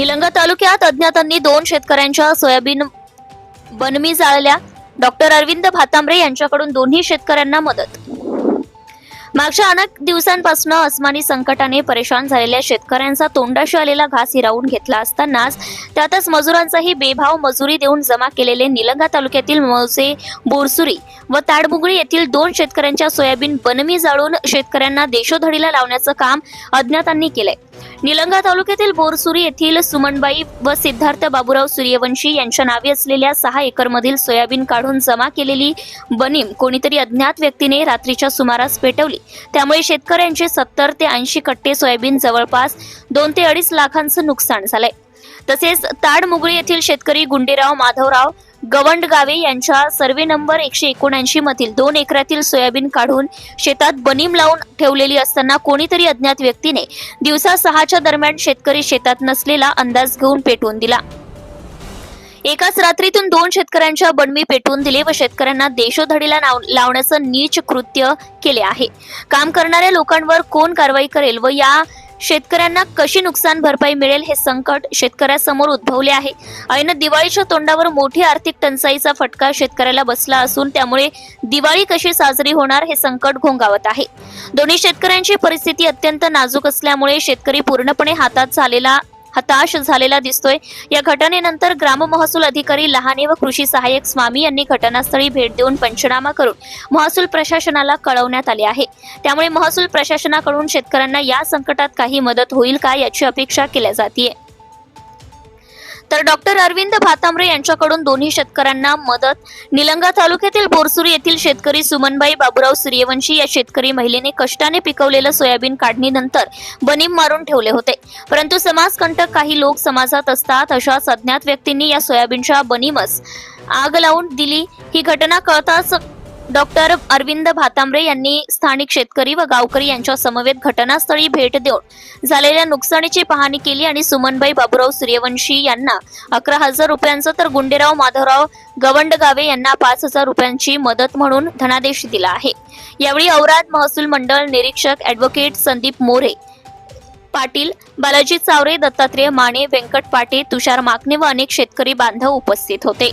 निलंगा तालुक्यात अज्ञातांनी दोन शेतकऱ्यांच्या सोयाबीन बनमी जाळल्या. डॉक्टर अरविंद भातांबरे यांच्याकडून दोन्ही शेतकऱ्यांना मदत. मागच्या अनेक दिवसांपासून अस्मानी संकटाने परेशान झालेल्या शेतकऱ्यांचा तोंडाशी आलेला घास हिरावून घेतला असतानाच त्यातच मजुरांचाही बेभाव मजुरी देऊन जमा केलेले निलंगा तालुक्यातील मौसे बोरसुरी व ताडबुगळी येथील दोन शेतकऱ्यांच्या सोयाबीन बनमी जाळून शेतकऱ्यांना देशोधडीला लावण्याचं काम अज्ञातांनी केलंय. निलंगा तालुक्यातील बोरसुरी येथील सुमनबाई व सिद्धार्थ बाबूराव सूर्यवंशी यांच्या नावे असलेल्या सहा एकरमधील सोयाबीन काढून जमा केलेली बनीम कोणीतरी अज्ञात व्यक्तीने रात्रीच्या सुमारास पेटवली. त्यामुळे शेतकऱ्यांचे सत्तर ते ऐंशी कट्टे सोयाबीन जवळपास दोन ते अडीच लाखांचं नुकसान झालंय. तसेच ताडमुगळी येथील शेतकरी गुंडेराव माधवराव गवंडगावे यांच्या सर्वे नंबर एकशे एकोणऐंशी मधील दोन एकरातील सोयाबीन काढून शेतात बनीम लावून ठेवलेली असताना कोणीतरी अज्ञात व्यक्तीने दिवसा सहाच्या दरम्यान शेतकरी शेतात नसलेला अंदाज घेऊन पेटवून दिला. एकाच रात्रीतून दोन शेतकऱ्यांच्या बनमी पेटवून दिले व शेतकऱ्यांना देशोधडीला नाव- लावण्याचं नीच कृत्य केले आहे. काम करणाऱ्या लोकांवर कोण कारवाई करेल व या शेतकऱ्यांना कशी नुकसान भरपाई मिळेल हे संकट शेतकऱ्यासमोर उद्भवले आहे. ऐन दिवाळीच्या तोंडावर मोठी आर्थिक टंचाईचा फटका शेतकऱ्याला बसला असून त्यामुळे दिवाळी कशी साजरी होणार हे संकट घोंगावत आहे. दोन्ही शेतकऱ्यांची परिस्थिती अत्यंत नाजूक असल्यामुळे शेतकरी पूर्णपणे हातात झालेला हताश झालेला दिसतोय. या घटनेनंतर ग्राम महसूल अधिकारी लहाने व कृषी सहाय्यक स्वामी यांनी घटनास्थळी भेट देऊन पंचनामा करून महसूल प्रशासनाला कळवण्यात आले आहे. त्यामुळे महसूल प्रशासनाकडून शेतकऱ्यांना या संकटात काही मदत होईल का याची अपेक्षा केल्या जाते तर डॉक्टर अरविंद भातांबरे यांच्याकडून दोन्ही शेतकऱ्यांना मदत. निलंगा तालुक्यातील बोरसुरी येथील शेतकरी सुमनबाई बाबुराव सूर्यवंशी या शेतकरी महिलेने कष्टाने पिकवलेलं सोयाबीन काढणीनंतर बनीम मारून ठेवले होते. परंतु समाजकंटक काही लोक समाजात असतात अशाच अज्ञात व्यक्तींनी या सोयाबीनच्या बनीमस आग लावून दिली. ही घटना कळताच डॉक्टर अरविंद भातांबरे यांनी स्थानिक शेतकरी व गावकरी यांच्या समवेत घटनास्थळी भेट देऊन झालेल्या नुकसानीची पाहणी केली आणि सुमनबाई बाबूराव सूर्यवंशी यांना अकरा हजार रुपयांचं तर गुंडेराव माधवराव गवंडगावे यांना पाच हजार रुपयांची मदत म्हणून धनादेश दिला आहे. यावेळी औराद महसूल मंडळ निरीक्षक ॲडव्होकेट संदीप मोरे पाटील बालाजी चावरे दत्तात्रेय माने व्यंकट पाटे तुषार माकणे व अनेक शेतकरी बांधव उपस्थित होते.